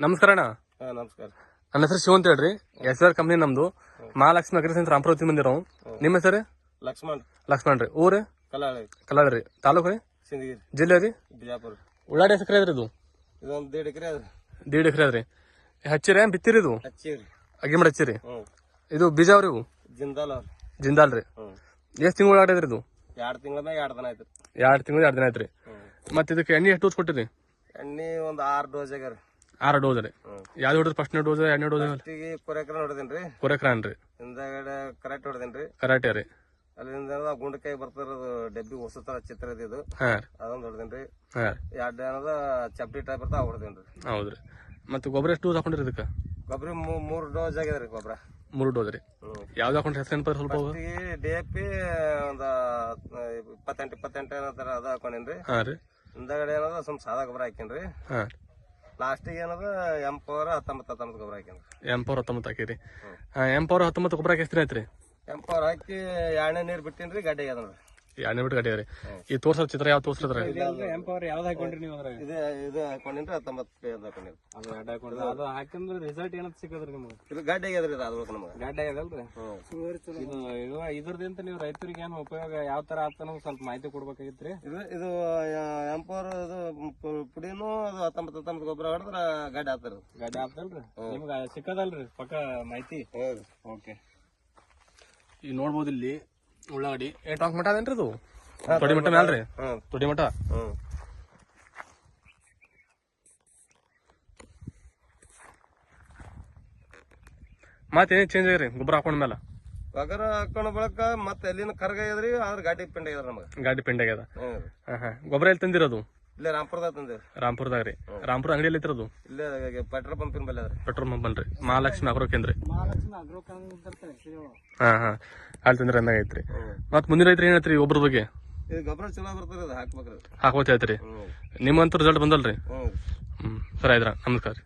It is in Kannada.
ನಮಸ್ಕಾರ ಅಣ್ಣ. ಹಾ ನಮಸ್ಕಾರ. ನನ್ನ ಹೆಸರು ಶಿವ ಅಂತ ಹೇಳ್ರಿ. ಎಸ್ ಆರ್ ಕಂಪ್ನಿ ನಮ್ದು. ಮಹಾಲಕ್ಷ್ಮಿ ಅಗ್ರಿ ಸಂತ ರಾಮಪುರತಿ ಮಂದಿರ ನಿಮ್ಮ ಹೆಸರು? ಲಕ್ಷ್ಮಣ್. ಲಕ್ಷ್ಮಣ್ ರೀ. ಊರು? ಕಲಾಳಿ ಕಲಾದ ರೀ. ತಾಲೂಕು ರೀ? ಸಿಂದಗಿರಿ. ಜಿಲ್ಲೆ ರೀ? ಬಿಜಾಪುರ. ಉಳ್ಳಾಡಿ ಎಷ್ಟು ಎಕರೆ ಅದ್ರಿ ಇದು? ಇದೊಂದು ದೇಡ್ ಎಕರೆ ಅದ ದೀಡ್ ಎಕರೆ ಅದ್ರಿ. ಹಚ್ಚಿರಿ ಏನ್ ಬಿತ್ತಿರಿ ಇದು? ಹಚ್ಚಿರಿ ಅಗಿ ಮಾಡಿ ಹಚ್ಚಿರಿ. ಹ್ಞೂ ಇದು ಬೀಜ ಅವ್ರಿ ಇವು? ಜಿಂದಾಲ್ ಅವ್ರ. ಜಿಂದಾಲ್ ರೀ. ಹ್ಞೂ ಎಷ್ಟು ತಿಂಗಳು ಉಳ್ಳಾಡಿದ್ರಿ ಇದು? ಎರಡು ತಿಂಗಳ ಎರಡು ದಿನ ಆಯ್ತು ಎರಡು ತಿಂಗಳು ಎರಡು ದಿನ ಆಯ್ತು ರೀ ಹ್ಞೂ ಮತ್ತೆ ಇದಕ್ಕೆ ಎಣ್ಣೆ ಎಷ್ಟು ಕೊಟ್ಟಿರಿ? ಎಣ್ಣೆ ಒಂದು ಆರು ಡೋಸ್ ಆಗ್ಯಾರ ಆರು ಡೋಸ್ ರೀ. ಯಾವ್ದು ಹೊಡೆದ್ರಿ ಫಸ್ಟ್ನೇ ಡೋಸ್ ಎರಡನೇ ಡೋಸ್ ಫಸ್ಟಿಗೆ ಕೊರೆಕ್ರ ಹೊಡೆದೇನಿ ರೀ. ಕೊರೆಕ್ರಾನ್ ರೀ. ಹಿಂದಗಡೆ ಕರೆಕ್ಟ್ ಹೊಡೆದೇನಿ ರೀ. ಕರಾಟೆ ರೀ. ಅಲ್ಲಿಂದ ಗುಂಡಕಾಯಿ ಬರ್ತಿರೋದು ಡಬ್ಬಿ ಹೊಸ ತರ ಚಿತ್ರ ಇದೆ ಅದೊಂದು ಹೊಡೆದೇನ್ರಿ ಎರಡು ಏನದ ಚಪ್ಟಿ ಟೈಪ್ ಬರ್ತಾವ ಹೊಡೆದೇನ್ರಿ ರೀ. ಹೌದ್ರಿ ಮತ್ತೆ ಗೊಬ್ಬರ ಎಷ್ಟು ಡೋಸ್ ಹಾಕೊಂಡ್ರಿ ಇದಕ್ಕೆ? ಗೊಬ್ಬರ ಮೂರು ಡೋಸ್ ಆಗ್ಯದ ರೀ ಗೊಬ್ಬರ ಮೂರು ಡೋಸ್ ರೀ. ಯಾವ್ದು ಹಾಕೊಂಡ್ರಿ ಹೆಸರು ನೆನಪು ಸ್ವಲ್ಪ ಡಿ ಎ ಪಿ ಒಂದು ಇಪ್ಪತ್ತೆಂಟು ಇಪ್ಪತ್ತೆಂಟು ಏನೋ ಅದು ಹಾಕೊಂಡೇನ್ರಿ ಹಾಂ ರೀ. ಹಿಂದಗಡೆ ಏನದ ಸ್ವಲ್ಪ ಸಾದಾ ಗೊಬ್ಬರ ಹಾಕೇನ್ರಿ ಹಾಂ ಲಾಸ್ಟಿಗೆ ಏನದ? ಎಂಪವರ್ ಹತ್ತೊಂಬತ್ತು ಹತ್ತೊಂಬತ್ತು ಗೊಬ್ಬರ ಹಾಕಿ ಎಂ ಪವರ್ ಹತ್ತೊಂಬತ್ತು ಹಾಕಿರಿ ಹಾಂ ಎಂ ಪವರ್ ಹತ್ತೊಂಬತ್ತು ಗೊಬ್ಬರ ಎಷ್ಟು ದಿನ ಐತ್ರಿ ಎಂಪವರ್ ಹಾಕಿ ಎಣ್ಣೆ ನೀರು ಬಿಟ್ಟಿನ್ರಿ ಗಡ್ಡೆ ಅದನ್ರಿ. ಎರಡನೇ ಬಿಟ್ಟು ಕಟ್ಟಿದ್ರಿ ಈ ತೋರ್ಸೋ ಚಿತ್ರ ಯಾವ ತೋರ್ಸಿದ್ರ? ಎಂಪವರ್ ಯಾವ್ದು ಹಾಕೊಂಡ್ರಿ ನೀವು ಅದ್ರ? ಇದು ಇದು ಹಾಕೊಂಡಿನ್ರಿ ಹತ್ತೊಂಬತ್ತು ಇದು ಹಾಕೊಂಡೇನ್ರಿ ಅದು ಎರಡು ಹಾಕೊಂಡ್ರಿ. ಅದು ಹಾಕಂದ್ರೆ ರಿಸಲ್ಟ್ ಏನಂತ ಸಿಕ್ಕದ್ರಿ ನಿಮ್ಗೆ? ಇದು ಗಡ್ಡೆಗೆ ಅದ್ರಿ ಇದು ಅದ್ಬೇಕು ನಮಗೆ. ಗಡ್ಡ ಆಗಲ್ರಿ ಇದು ಇದು ಇದ್ರದಿಂದ ನೀವು ರೈತರಿಗೆ ಏನು ಉಪಯೋಗ ಯಾವ ತರ ಆಗ್ತಾನ ಸ್ವಲ್ಪ ಮಾಹಿತಿ ಕೊಡ್ಬೇಕಾಗಿತ್ರಿ? ಇದು ಇದು ಎಂಪವರ್ ಇದು ಪು- ಪುಡಿನೂ ಅದು ಹತ್ತೊಂಬತ್ತು ಹತ್ತೊಂಬತ್ತು ಗೊಬ್ಬರ ಹೊಡೆದ್ರ ಗಡ್ಡೆ ಆಗ್ತಾರ ಗಡ್ಡ ಆಗ್ತಲ್ರಿ ನಿಮ್ಗೆ ಸಿಕ್ಕದಲ್ರಿ ಪಕ್ಕ ಮಾಹಿತಿ? ಓಕೆ. ಈಗ ನೋಡ್ಬೋದು ಇಲ್ಲಿ ಉಳ್ಳಾಗಡ್ಡಿ. ಏ ಟಾಕ್ ಮಠ ಅದೇನ್ರಿ ಅದು ತೊಡಿ ಮಠ ಮ್ಯಾಲ್ರಿ ತೊಡಿ ಮಠ? ಹ್ಮ್ ಮತ್ತೆ ಚೇಂಜ್ ಆಗ್ರಿ ಗೊಬ್ಬರ ಹಾಕೊಂಡ ಮೇಲೆ? ಗೊಬ್ಬರ ಹಾಕೊಂಡ ಬಳಕ ಮತ್ತೆ ಎಲ್ಲಿನ ಇದ್ರಿ ಆದ್ರ ಗಾಡಿ ಪಿಂಡ್ ಆಗ್ಯದ ನಮಗೆ. ಗಾಡಿ ಪಿಂಡ ಆಗ್ಯದ? ಹ್ಮ್. ಹಾಂ ಹಾಂ. ಗೊಬ್ಬರ ಎಲ್ಲಿ ತಂದಿರೋದು? ಇಲ್ಲೇ ರಾಮ್ಪುರದಾಗ ತಂದೇವ್ರಿ ರಾಮ್ಪುರದಾಗ ರೀ. ರಾಮ್ಪುರ ಅಂಗಡಿಯಲ್ಲಿ ಇತ್ತಿರೋದು ಇಲ್ಲೇ ಪೆಟ್ರೋಲ್ ಪಂಪಿನ ಬಲ್ಲಿ ಅದ್ರಿ ಪೆಟ್ರೋಲ್ ಪಂಪ್ ಅಲ್ರಿ. ಮಹಾಲಕ್ಷ್ಮಿ ಅಗ್ರೋ ಕೇಂದ್ರ ಹಾ ಹಾ ಹಾಂ ಹಾಂ. ಅಲ್ಲಿ ತಂದ್ರೆ ಅಂದಾಗ ಐತ್ರಿ. ಮತ್ತೆ ಮುಂದಿನ ರೈತರು ಏನೈತ್ರಿ ಒಬ್ರ ಬಗ್ಗೆ? ಇದು ಗೊಬ್ಬರ ಚಲೋ ಬರ್ತದೆ ಅದು ಹಾಕ್ಬೇಕ್ರಿ ಹಾಕೋತ ಹೇಳ್ತೀರಿ. ಹ್ಮ್. ನಿಮ್ಮಂತೂ ರಿಸಲ್ಟ್ ಬಂದಲ್ರಿ? ಹ್ಮ್. ಸರಿ ಆಯ್ದ್ರ ನಮಸ್ಕಾರ ರೀ.